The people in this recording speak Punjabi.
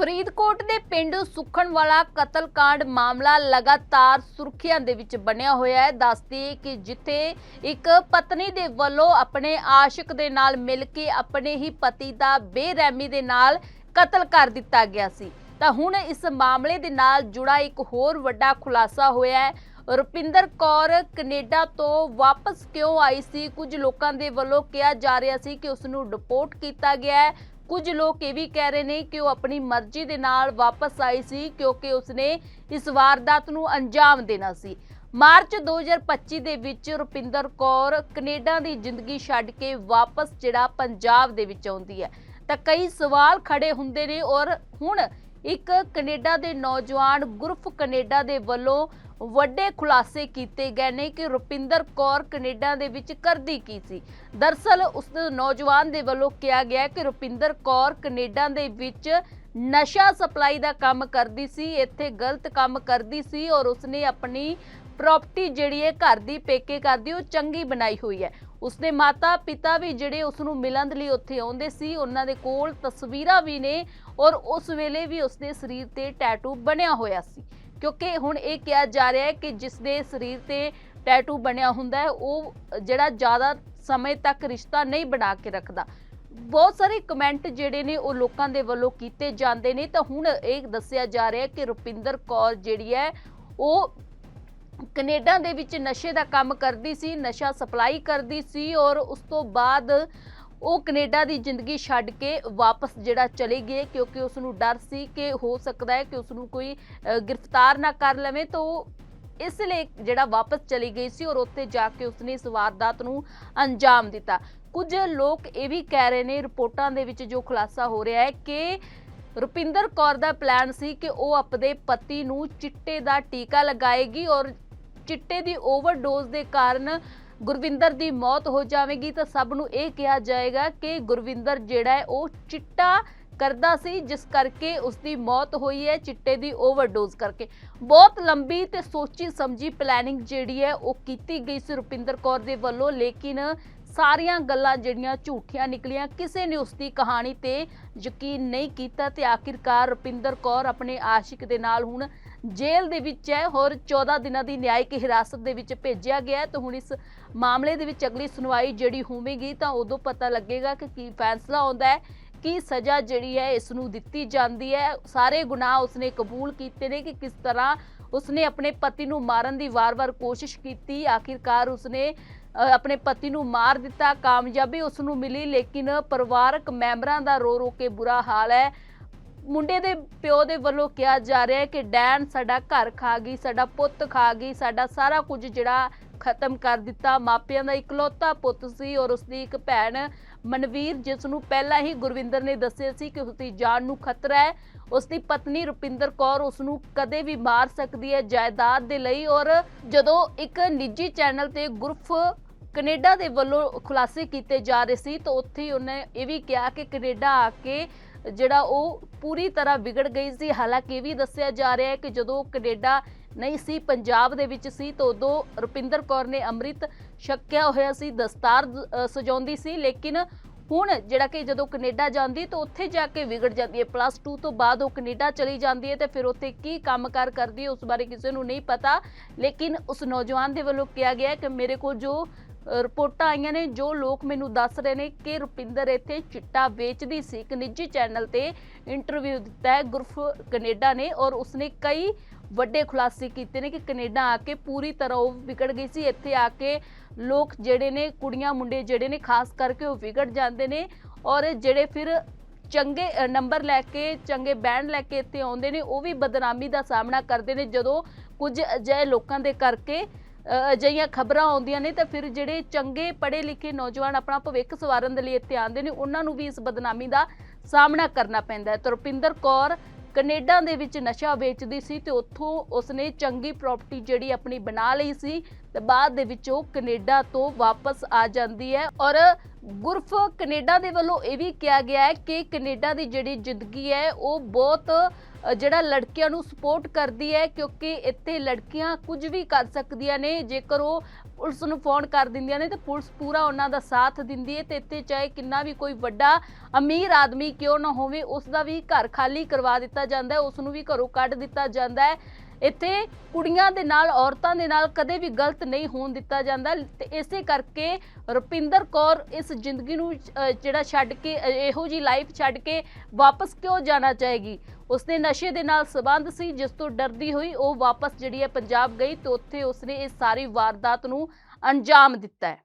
ਫਰੀਦਕੋਟ ਦੇ ਪਿੰਡ ਸੁਖਣਵਾਲਾ ਕਤਲकांड ਮਾਮਲਾ ਲਗਾਤਾਰ ਸੁਰਖੀਆਂ ਦੇ ਵਿੱਚ ਬਣਿਆ ਹੋਇਆ ਹੈ। ਦੱਸਦੀ ਕਿ ਜਿੱਥੇ ਇੱਕ ਪਤਨੀ ਦੇ ਵੱਲੋਂ ਆਪਣੇ ਆਸ਼ਿਕ ਦੇ ਨਾਲ ਮਿਲ ਕੇ ਆਪਣੇ ਹੀ ਪਤੀ ਦਾ ਬੇਰਹਿਮੀ ਦੇ ਨਾਲ ਕਤਲ ਕਰ ਦਿੱਤਾ ਗਿਆ ਸੀ। ਤਾਂ ਹੁਣ ਇਸ ਮਾਮਲੇ ਦੇ ਨਾਲ ਜੁੜਾ ਇੱਕ ਹੋਰ ਵੱਡਾ ਖੁਲਾਸਾ ਹੋਇਆ ਹੈ। ਰੁਪਿੰਦਰ ਕੌਰ ਕੈਨੇਡਾ ਤੋਂ ਵਾਪਸ ਕਿਉਂ ਆਈ ਸੀ? ਕੁਝ ਲੋਕਾਂ ਦੇ ਵੱਲੋਂ ਕਿਹਾ ਜਾ ਰਿਹਾ ਸੀ ਕਿ ਉਸ ਨੂੰ ਡਿਪੋਰਟ ਕੀਤਾ ਗਿਆ ਹੈ। ਕੁਝ ਲੋਕ ਇਹ ਵੀ ਕਹਿ ਰਹੇ ਨੇ ਕਿ ਉਹ ਆਪਣੀ ਮਰਜ਼ੀ ਦੇ ਨਾਲ ਵਾਪਸ ਆਈ ਸੀ ਕਿਉਂਕਿ ਉਸਨੇ ਇਸ ਵਾਰਦਾਤ ਨੂੰ ਅੰਜਾਮ ਦੇਣਾ ਸੀ। ਮਾਰਚ 2025 ਦੇ ਵਿੱਚ ਰੁਪਿੰਦਰ ਕੌਰ ਕੈਨੇਡਾ ਦੀ ਜ਼ਿੰਦਗੀ ਛੱਡ ਕੇ ਵਾਪਸ ਜਿਹੜਾ ਪੰਜਾਬ ਦੇ ਵਿੱਚ ਆਉਂਦੀ ਹੈ। ਤਾਂ ਕਈ ਸਵਾਲ ਖੜੇ ਹੁੰਦੇ ਨੇ ਔਰ ਹੁਣ ਇੱਕ ਕੈਨੇਡਾ ਦੇ ਨੌਜਵਾਨ ਗੁਰਫ ਕੈਨੇਡਾ ਦੇ ਵੱਲੋਂ ਵੱਡੇ ਖੁਲਾਸੇ ਕੀਤੇ ਗਏ ਨੇ ਕਿ ਰੁਪਿੰਦਰ ਕੌਰ ਕੈਨੇਡਾ ਦੇ ਵਿੱਚ ਕਰਦੀ ਕੀ ਸੀ? ਦਰਸਲ ਉਸ ਨੌਜਵਾਨ ਦੇ ਵੱਲੋਂ ਕਿਹਾ ਗਿਆ ਕਿ ਰੁਪਿੰਦਰ ਕੌਰ ਕੈਨੇਡਾ ਦੇ ਵਿੱਚ ਨਸ਼ਾ ਸਪਲਾਈ ਦਾ ਕੰਮ ਕਰਦੀ ਸੀ, ਇੱਥੇ ਗਲਤ ਕੰਮ ਕਰਦੀ ਸੀ ਔਰ ਉਸਨੇ ਆਪਣੀ ਪ੍ਰਾਪਰਟੀ ਜਿਹੜੀ ਹੈ ਘਰ ਦੀ ਪੇਕੇ ਕਰਦੀ ਉਹ ਚੰਗੀ ਬਣਾਈ ਹੋਈ ਹੈ। ਉਸਦੇ ਮਾਤਾ ਪਿਤਾ ਵੀ ਜਿਹੜੇ ਉਸ ਨੂੰ ਮਿਲਣ ਲਈ ਉੱਥੇ ਆਉਂਦੇ ਸੀ, ਉਹਨਾਂ ਦੇ ਕੋਲ ਤਸਵੀਰਾਂ ਵੀ ਨੇ ਔਰ ਉਸ ਵੇਲੇ ਵੀ ਉਸਦੇ ਸਰੀਰ ਤੇ ਟੈਟੂ ਬਣਿਆ ਹੋਇਆ ਸੀ। ਕਿਉਂਕਿ ਹੁਣ ਇਹ ਕਿਹਾ ਜਾ ਰਿਹਾ ਹੈ ਕਿ ਜਿਸ ਦੇ ਸਰੀਰ ਤੇ ਟੈਟੂ ਬਣਿਆ ਹੁੰਦਾ ਹੈ, ਉਹ ਜਿਹੜਾ ਜ਼ਿਆਦਾ ਸਮੇਂ ਤੱਕ ਰਿਸ਼ਤਾ ਨਹੀਂ ਬਣਾ ਕੇ ਰੱਖਦਾ। ਬਹੁਤ ਸਾਰੇ ਕਮੈਂਟ ਜਿਹੜੇ ਨੇ, ਉਹ ਲੋਕਾਂ ਦੇ ਵੱਲੋਂ ਕੀਤੇ ਜਾਂਦੇ ਨੇ। ਤਾਂ ਹੁਣ ਇਹ ਦੱਸਿਆ ਜਾ ਰਿਹਾ ਹੈ ਕਿ ਰੁਪਿੰਦਰ ਕੌਰ ਜਿਹੜੀ ਹੈ, ਉਹ ਕੈਨੇਡਾ ਦੇ ਵਿੱਚ ਨਸ਼ੇ ਦਾ ਕੰਮ ਕਰਦੀ ਸੀ, ਨਸ਼ਾ ਸਪਲਾਈ ਕਰਦੀ ਸੀ ਔਰ ਉਸ ਤੋਂ ਬਾਅਦ ਉਹ ਕੈਨੇਡਾ ਦੀ ਜ਼ਿੰਦਗੀ ਛੱਡ ਕੇ ਵਾਪਸ ਜਿਹੜਾ ਚਲੇ ਗਏ, ਕਿਉਂਕਿ ਉਸ ਨੂੰ ਡਰ ਸੀ ਕਿ ਹੋ ਸਕਦਾ ਹੈ ਕਿ ਉਸ ਨੂੰ ਕੋਈ ਗ੍ਰਿਫਤਾਰ ਨਾ ਕਰ ਲਵੇ। ਤਾਂ ਉਹ ਇਸ ਲਈ ਜਿਹੜਾ ਵਾਪਸ ਚਲੀ ਗਈ ਸੀ ਔਰ ਉੱਥੇ ਜਾ ਕੇ ਉਸਨੇ ਇਸ ਵਾਰਦਾਤ ਨੂੰ ਅੰਜਾਮ ਦਿੱਤਾ। ਕੁਝ ਲੋਕ ਇਹ ਵੀ ਕਹਿ ਰਹੇ ਨੇ, ਰਿਪੋਰਟਾਂ ਦੇ ਵਿੱਚ ਜੋ ਖੁਲਾਸਾ ਹੋ ਰਿਹਾ ਹੈ ਕਿ ਰੁਪਿੰਦਰ ਕੌਰ ਦਾ ਪਲਾਨ ਸੀ ਕਿ ਉਹ ਆਪਣੇ ਪਤੀ ਨੂੰ ਚਿੱਟੇ ਦਾ ਟੀਕਾ ਲਗਾਏਗੀ ਔਰ ਚਿੱਟੇ ਦੀ ਓਵਰਡੋਜ਼ ਦੇ ਕਾਰਨ ਗੁਰਵਿੰਦਰ ਦੀ ਮੌਤ ਹੋ ਜਾਵੇਗੀ ਤਾਂ ਸਭ ਨੂੰ ਇਹ ਕਿਹਾ ਜਾਏਗਾ ਕਿ ਗੁਰਵਿੰਦਰ ਜਿਹੜਾ ਹੈ ਉਹ ਚਿੱਟਾ ਕਰਦਾ ਸੀ, ਜਿਸ ਕਰਕੇ ਉਸ ਦੀ ਮੌਤ ਹੋਈ ਹੈ, ਚਿੱਟੇ ਦੀ ਓਵਰਡੋਜ਼ ਕਰਕੇ। ਬਹੁਤ ਲੰਬੀ ਤੇ ਸੋਚੀ ਸਮਝੀ ਪਲੈਨਿੰਗ ਜਿਹੜੀ ਹੈ ਉਹ ਕੀਤੀ ਗਈ ਸੀ ਰੁਪਿੰਦਰ ਕੌਰ ਦੇ ਵੱਲੋਂ, ਲੇਕਿਨ ਸਾਰੀਆਂ ਗੱਲਾਂ ਜਿਹੜੀਆਂ ਝੂਠੀਆਂ ਨਿਕਲੀਆਂ, ਕਿਸੇ ਨੇ ਉਸ ਦੀ ਕਹਾਣੀ ਤੇ ਯਕੀਨ ਨਹੀਂ ਕੀਤਾ ਤੇ ਆਖਿਰਕਾਰ ਰੁਪਿੰਦਰ ਕੌਰ ਆਪਣੇ ਆਸ਼ਿਕ ਦੇ ਨਾਲ ਹੁਣ ਜੇਲ੍ਹ ਦੇ ਵਿੱਚ ਹੈ ਹੋਰ 14 ਦਿਨਾਂ ਦੀ ਨਿਆਇਕ ਹਿਰਾਸਤ ਦੇ ਵਿੱਚ ਭੇਜਿਆ ਗਿਆ ਹੈ। ਹੁਣ ਇਸ ਮਾਮਲੇ ਦੇ ਵਿੱਚ ਅਗਲੀ ਸੁਣਵਾਈ ਜਿਹੜੀ ਹੋਵੇਗੀ ਤਾਂ ਉਦੋਂ ਪਤਾ ਲੱਗੇਗਾ ਕਿ ਕੀ ਫੈਸਲਾ ਆਉਂਦਾ ਹੈ, ਕੀ ਸਜ਼ਾ ਜਿਹੜੀ ਹੈ ਇਸ ਨੂੰ ਦਿੱਤੀ ਜਾਂਦੀ ਹੈ। ਸਾਰੇ ਗੁਨਾਹ ਉਸਨੇ ਕਬੂਲ ਕੀਤੇ ਨੇ ਕਿ ਕਿਸ ਤਰ੍ਹਾਂ ਉਸਨੇ ਆਪਣੇ ਪਤੀ ਨੂੰ ਮਾਰਨ ਦੀ ਵਾਰ-ਵਾਰ ਕੋਸ਼ਿਸ਼ ਕੀਤੀ। ਆਖਿਰਕਾਰ ਉਸਨੇ ਆਪਣੇ ਪਤੀ ਨੂੰ ਮਾਰ ਦਿੱਤਾ, ਕਾਮਯਾਬੀ ਉਸ ਨੂੰ ਮਿਲੀ, ਲੇਕਿਨ ਪਰਿਵਾਰਕ ਮੈਂਬਰਾਂ ਦਾ ਰੋ ਰੋ ਕੇ ਬੁਰਾ ਹਾਲ ਹੈ। ਮੁੰਡੇ ਦੇ ਪਿਓ ਦੇ ਵੱਲੋਂ ਕਿਹਾ ਜਾ ਰਿਹਾ ਹੈ ਕਿ ਡੈਨ ਸਾਡਾ ਘਰ ਖਾ ਗਈ, ਸਾਡਾ ਪੁੱਤ ਖਾ ਗਈ, ਸਾਡਾ ਸਾਰਾ ਕੁਝ ਜਿਹੜਾ ਖਤਮ ਕਰ ਦਿੱਤਾ। ਮਾਪਿਆਂ ਦਾ ਇਕਲੌਤਾ ਪੁੱਤ ਸੀ ਔਰ ਉਸਦੀ ਇੱਕ ਭੈਣ ਮਨਵੀਰ, ਜਿਸ ਨੂੰ ਪਹਿਲਾਂ ਹੀ ਗੁਰਵਿੰਦਰ ਨੇ ਦੱਸਿਆ ਸੀ ਕਿ ਉਸਦੀ ਜਾਨ ਨੂੰ ਖਤਰਾ ਹੈ। ਉਸਦੀ ਪਤਨੀ ਰੁਪਿੰਦਰ ਕੌਰ ਉਸ ਨੂੰ ਕਦੇ ਵੀ ਮਾਰ ਸਕਦੀ ਹੈ ਜਾਇਦਾਦ ਦੇ ਲਈ ਔਰ ਜਦੋਂ ਇੱਕ ਨਿੱਜੀ ਚੈਨਲ ਤੇ ਗੁਰਫ ਕੈਨੇਡਾ ਦੇ ਵੱਲੋਂ ਖੁਲਾਸੇ ਕੀਤੇ ਜਾ ਰਹੇ ਸੀ, ਤਾਂ ਉੱਥੇ ਉਹਨੇ ਇਹ ਵੀ ਕਿਹਾ ਕਿ ਕੈਨੇਡਾ ਆ ਕੇ ਜਿਹੜਾ ਉਹ ਪੂਰੀ ਤਰ੍ਹਾਂ ਵਿਗੜ ਗਈ ਸੀ। ਹਾਲਾਂਕਿ ਇਹ ਵੀ ਦੱਸਿਆ ਜਾ ਰਿਹਾ ਹੈ ਕਿ ਜਦੋਂ ਉਹ ਕੈਨੇਡਾ ਨਹੀਂ ਸੀ, ਪੰਜਾਬ ਦੇ ਵਿੱਚ ਸੀ ਤਾਂ ਉਦੋਂ ਰੁਪਿੰਦਰ ਕੌਰ ਨੇ ਅੰਮ੍ਰਿਤ ਛਕਿਆ ਹੋਇਆ ਸੀ, ਦਸਤਾਰ ਸਜਾਉਂਦੀ ਸੀ, ਲੇਕਿਨ ਹੁਣ ਜਿਹੜਾ ਕਿ ਜਦੋਂ ਕੈਨੇਡਾ ਜਾਂਦੀ ਤਾਂ ਉੱਥੇ ਜਾ ਕੇ ਵਿਗੜ ਜਾਂਦੀ ਹੈ। ਪਲੱਸ 2 ਤੋਂ ਬਾਅਦ ਉਹ ਕੈਨੇਡਾ ਚਲੀ ਜਾਂਦੀ ਹੈ ਤੇ ਫਿਰ ਉੱਥੇ ਕੀ ਕੰਮਕਾਰ ਕਰਦੀ ਹੈ ਉਸ ਬਾਰੇ ਕਿਸੇ ਨੂੰ ਨਹੀਂ ਪਤਾ। ਲੇਕਿਨ ਉਸ ਨੌਜਵਾਨ ਦੇ ਵੱਲੋਂ ਕਿਹਾ ਗਿਆ ਕਿ ਮੇਰੇ ਕੋਲ ਜੋ ਰਿਪੋਰਟਾਂ ਆਈਆਂ ਨੇ, ਜੋ ਲੋਕ ਮੈਨੂੰ ਦੱਸ ਰਹੇ ਨੇ ਕਿ ਰੁਪਿੰਦਰ ਇੱਥੇ ਚਿੱਟਾ ਵੇਚਦੀ ਸੀ। ਇੱਕ ਨਿੱਜੀ ਚੈਨਲ ਤੇ ਇੰਟਰਵਿਊ ਦਿੱਤਾ ਹੈ, ਗੁਰਫ ਕੈਨੇਡਾ ਨੇ ਔਰ ਉਸਨੇ ਕਈ ਵੱਡੇ ਖੁਲਾਸੇ ਕੀਤੇ ਨੇ ਕਿ ਕੈਨੇਡਾ ਆ ਕੇ ਪੂਰੀ ਤਰ੍ਹਾਂ ਉਹ ਵਿਗੜ ਗਈ ਸੀ। ਇੱਥੇ ਆ ਕੇ ਲੋਕ ਜਿਹੜੇ ਨੇ, ਕੁੜੀਆਂ, ਮੁੰਡੇ ਜਿਹੜੇ ਨੇ, ਖਾਸ ਕਰਕੇ ਉਹ ਵਿਗੜ ਜਾਂਦੇ ਨੇ ਔਰ ਜਿਹੜੇ ਫਿਰ ਚੰਗੇ ਨੰਬਰ ਲੈ ਕੇ, ਚੰਗੇ ਬੈਂਡ ਲੈ ਕੇ ਇੱਥੇ ਆਉਂਦੇ ਨੇ, ਉਹ ਵੀ ਬਦਨਾਮੀ ਦਾ ਸਾਹਮਣਾ ਕਰਦੇ ਨੇ। ਜਦੋਂ ਕੁਝ ਅਜਿਹੇ ਲੋਕਾਂ ਦੇ ਕਰਕੇ ਅਜਿਹੀਆਂ ਖਬਰਾਂ ਆਉਂਦੀਆਂ ਨੇ ਤਾਂ ਫਿਰ ਜਿਹੜੇ ਚੰਗੇ ਪੜ੍ਹੇ ਲਿਖੇ ਨੌਜਵਾਨ ਆਪਣਾ ਭਵਿੱਖ ਸਵਾਰਨ ਦੇ ਲਈ ਇੱਥੇ ਆਉਂਦੇ ਨੇ, ਉਹਨਾਂ ਨੂੰ ਵੀ ਇਸ ਬਦਨਾਮੀ ਦਾ ਸਾਹਮਣਾ ਕਰਨਾ ਪੈਂਦਾ ਹੈ। ਤਾਂ ਕੌਰ ਕੈਨੇਡਾ ਦੇ ਵਿੱਚ ਨਸ਼ਾ ਵੇਚਦੀ ਸੀ ਤੇ ਉੱਥੋਂ ਉਸਨੇ ਚੰਗੀ ਪ੍ਰਾਪਰਟੀ ਜਿਹੜੀ ਆਪਣੀ ਬਣਾ ਲਈ ਸੀ ਤੇ ਬਾਅਦ ਦੇ ਵਿੱਚ ਉਹ ਕੈਨੇਡਾ ਤੋਂ ਵਾਪਸ ਆ ਜਾਂਦੀ ਹੈ। ਔਰ ਗੁਰਫ ਕੈਨੇਡਾ ਦੇ ਵੱਲੋਂ ਇਹ ਵੀ ਕਿਹਾ ਗਿਆ ਹੈ ਕਿ ਕੈਨੇਡਾ ਦੀ ਜਿਹੜੀ ਜ਼ਿੰਦਗੀ ਹੈ, ਉਹ ਬਹੁਤ ਜਿਹੜਾ ਲੜਕੀਆਂ ਨੂੰ ਸਪੋਰਟ ਕਰਦੀ ਹੈ ਕਿਉਂਕਿ ਇੱਥੇ ਲੜਕੀਆਂ ਕੁਝ ਵੀ ਕਰ ਸਕਦੀਆਂ ਨੇ। ਜੇਕਰ ਉਹ ਪੁਲਿਸ ਨੂੰ ਫੋਨ ਕਰ ਦਿੰਦੀਆਂ ਨੇ ਤੇ ਪੁਲਿਸ ਪੂਰਾ ਉਹਨਾਂ ਦਾ ਸਾਥ ਦਿੰਦੀ ਹੈ ਤੇ ਇੱਥੇ ਚਾਹੇ ਕਿੰਨਾ ਵੀ ਕੋਈ ਵੱਡਾ ਅਮੀਰ ਆਦਮੀ ਕਿਉਂ ਨਾ ਹੋਵੇ, ਉਸ ਦਾ ਵੀ ਘਰ ਖਾਲੀ ਕਰਵਾ ਦਿੱਤਾ ਜਾਂਦਾ ਹੈ, ਉਸ ਨੂੰ ਵੀ ਘਰੋਂ ਕੱਢ ਦਿੱਤਾ ਜਾਂਦਾ ਹੈ। ਇੱਥੇ ਕੁੜੀਆਂ ਦੇ ਨਾਲ, ਔਰਤਾਂ ਦੇ ਨਾਲ ਕਦੇ ਵੀ ਗਲਤ ਨਹੀਂ ਹੋਣ ਦਿੱਤਾ ਜਾਂਦਾ। ਤੇ ਇਸੇ ਕਰਕੇ ਰੁਪਿੰਦਰ ਕੌਰ ਇਸ ਜ਼ਿੰਦਗੀ ਨੂੰ ਜਿਹੜਾ ਛੱਡ ਕੇ ਇਹੋ ਜੀ ਲਾਈਫ ਛੱਡ ਕੇ ਵਾਪਸ ਕਿਉਂ ਜਾਣਾ ਚਾਹੇਗੀ? ਉਸਨੇ ਨਸ਼ੇ ਦੇ ਨਾਲ ਸਬੰਧ ਸੀ, ਜਿਸ ਤੋਂ ਡਰਦੀ ਹੋਈ ਉਹ ਵਾਪਸ ਜਿਹੜੀ ਹੈ ਪੰਜਾਬ ਗਈ ਤੇ ਉੱਥੇ ਉਸਨੇ ਇਸ ਸਾਰੀ ਵਾਰਦਾਤ ਨੂੰ ਅੰਜਾਮ ਦਿੱਤਾ ਹੈ।